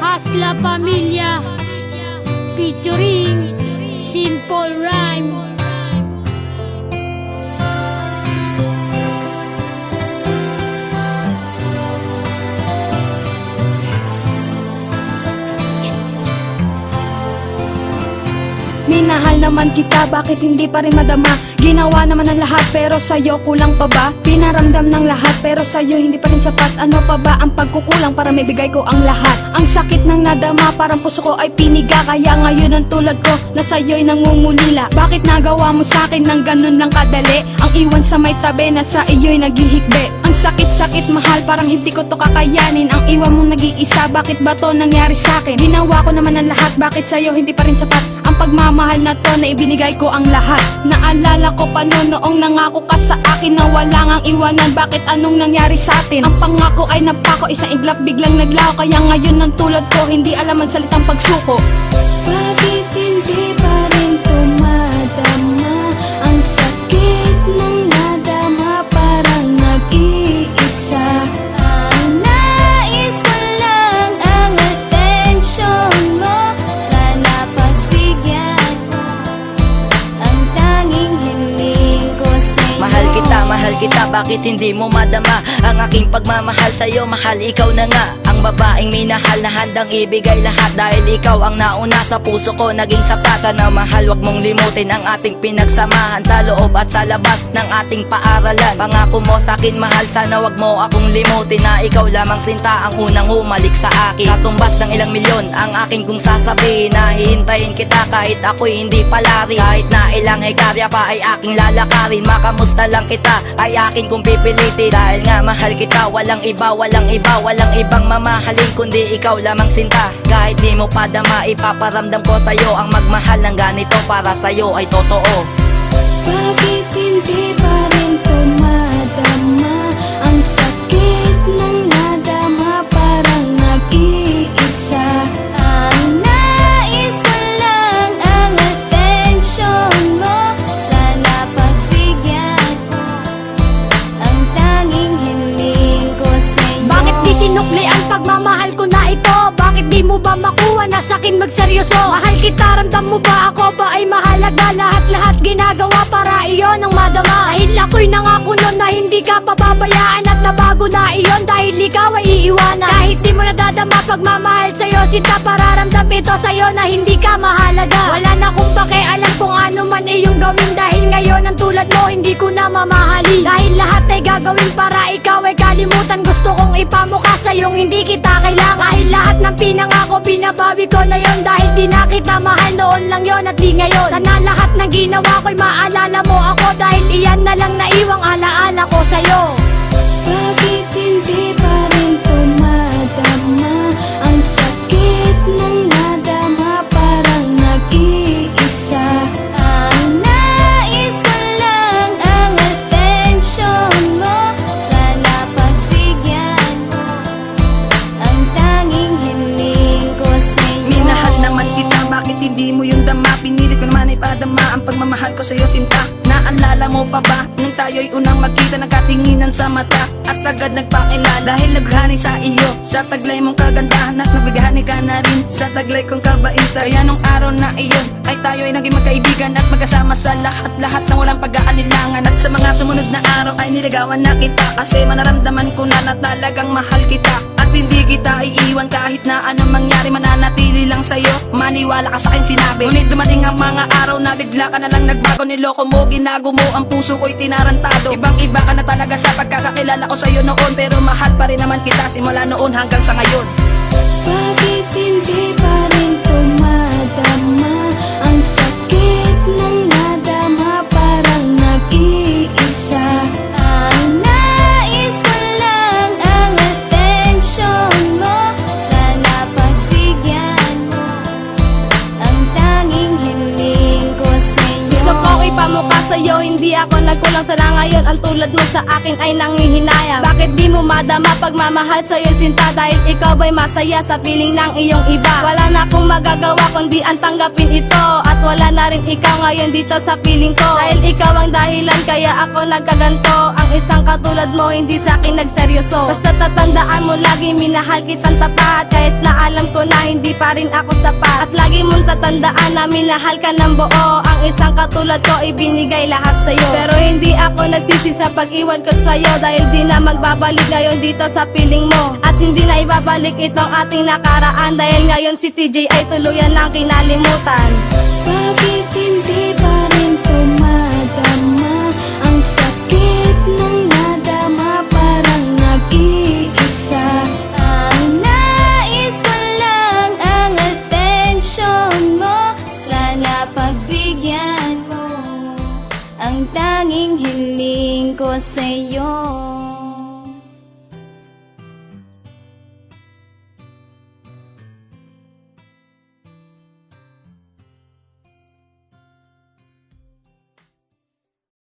Hasla familia, featuring, simple rhyme. Minahal naman kita, bakit hindi pa rin madama? Ginawa naman ang lahat, pero sa'yo kulang pa ba? Pinaramdam ng lahat, pero sa'yo hindi pa rin sapat Ano pa ba ang pagkukulang para maibigay ko ang lahat? Ang sakit ng nadama, parang puso ko ay piniga Kaya ngayon ang tulad ko, na sa'yo'y nangungulila Bakit nagawa mo sa'kin ng ganun lang kadali? Ang iwan sa may tabi, na sa iyo'y naghihikbi Ang sakit-sakit mahal, parang hindi ko to kakayanin. Ang iwan mong nag-iisa, bakit ba to nangyari sa'kin? Ginawa ko naman ang lahat, bakit sa'yo hindi pa rin sapat? Ang pagmamahal na to na ibinigay ko ang lahat. Naalala ko pa noon noong nangako ka sa akin Na wala ngang iwanan. Bakit anong nangyari sa atin? Ang pangako ay napako isang iglap biglang naglaho Kaya ngayon ng tulad ko hindi alam ang salitang pagsuko bakit hindi mo madama Ang aking pagmamahal sa'yo, mahal ikaw na nga. Ang babaeng minahal na handang ibigay lahat Dahil ikaw ang nauna sa puso ko, naging sapat Sana mahal, wag mong limutin ang ating pinagsamahan. Sa loob at sa labas ng ating paaralan. Pangako mo sa'kin mahal, sana wag mo akong limutin Na ikaw lamang sinta ang unang humalik sa akin. Katumbas ng ilang milyon, ang aking kung sasabihin Na hihintayin kita kahit ako'y hindi palari Kahit na ilang hektarya pa ay aking lalakarin. Makamusta lang kita ay akin kong pipilitin. Dahil nga mahal kita walang iba walang iba Walang ibang mamahalin kundi ikaw lamang sinta. Kahit di mo padama ipaparamdam ko sa'yo Ang magmahal ng ganito para sa'yo ay totoo. Bakit hindi pa Mahal kita, ramdam mo ba ako? Ba ay mahalaga? Lahat-lahat ginagawa para iyon ang madama. Dahil ako'y nangako nun na hindi ka pababayaan At nabago na iyon dahil ikaw ay iiwanan. Kahit di mo nadadama pagmamahal sa'yo Sinta pararamdam ito sa'yo na hindi ka mahalaga. Wala na kung pakialam kung ano man iyong gawin Dahil ngayon ang tulad mo hindi ko na mamahali Dahil lahat ay gagawin para ikaw ay kalimutan. Gusto kong ipamukha sa'yong hindi kita kailangan. Dahil lahat ng pinangako binabawi ko na yon Dahil di na kita mahal noon lang yon at di ngayon. Sana lahat ng ginawa ko'y maalala mo ako Dahil iyan na lang naiwang alaala ko sa'yo ipadama ang pagmamahal ko sa'yo sinta. Naalala mo pa ba? Nung tayo'y unang magkita Nagkatinginan sa mata? At agad nagpakilala Dahil naghani sa iyo. Sa taglay mong kagandahan At nagbigahani ka na rin. Sa taglay kong kabaitan. Kaya nung araw na iyon Ay tayo'y naging magkaibigan At magkasama sa lahat-lahat Na walang pag-aalilangan. At sa mga sumunod na araw Ay niligawan na kita. Kasi manaramdaman ko na na talagang mahal kita. At hindi kita iiwan kahit na anong mangyari. Mananatili lang sa'yo Maniwala ka sa akin sinabi. Ngunit dumating ang mga araw na bigla ka na lang nagbago. Niloko mo, ginago mo, ang puso ko'y tinarantado. Ibang iba ka na talaga sa pagkakakilala ko sa'yo noon. Pero mahal pa rin naman kita simula noon hanggang sa ngayon. Bakit hindi pa rin hindi ako nagkulang sana ngayon ang tulad mo sa akin ay nangihinayang. Bakit di mo madama pagmamahal sa'yo sinta? Dahil ikaw ba'y masaya sa piling ng iyong iba? Wala na akong magagawa kundi ang tanggapin ito. At wala na rin ikaw ngayon dito sa piling ko. Dahil ikaw ang dahilan kaya ako nagkaganto. Ang isang katulad mo hindi sa akin nagseryoso. Basta tatandaan mo lagi minahal kitang tapat. Kahit na alam ko na hindi pa rin ako sapat. At lagi mong tatandaan na minahal ka ng buo. Ang isang katulad ko ibinigay lahat sa'yo Pero hindi ako nagsisi sa pag-iwan ko sa'yo Dahil di na magbabalik ngayon dito sa piling mo. At hindi na ibabalik itong ating nakaraan Dahil ngayon si TJ ay tuluyan ng kinalimutan pagbigyan mo Ang tanging hiling ko sa'yo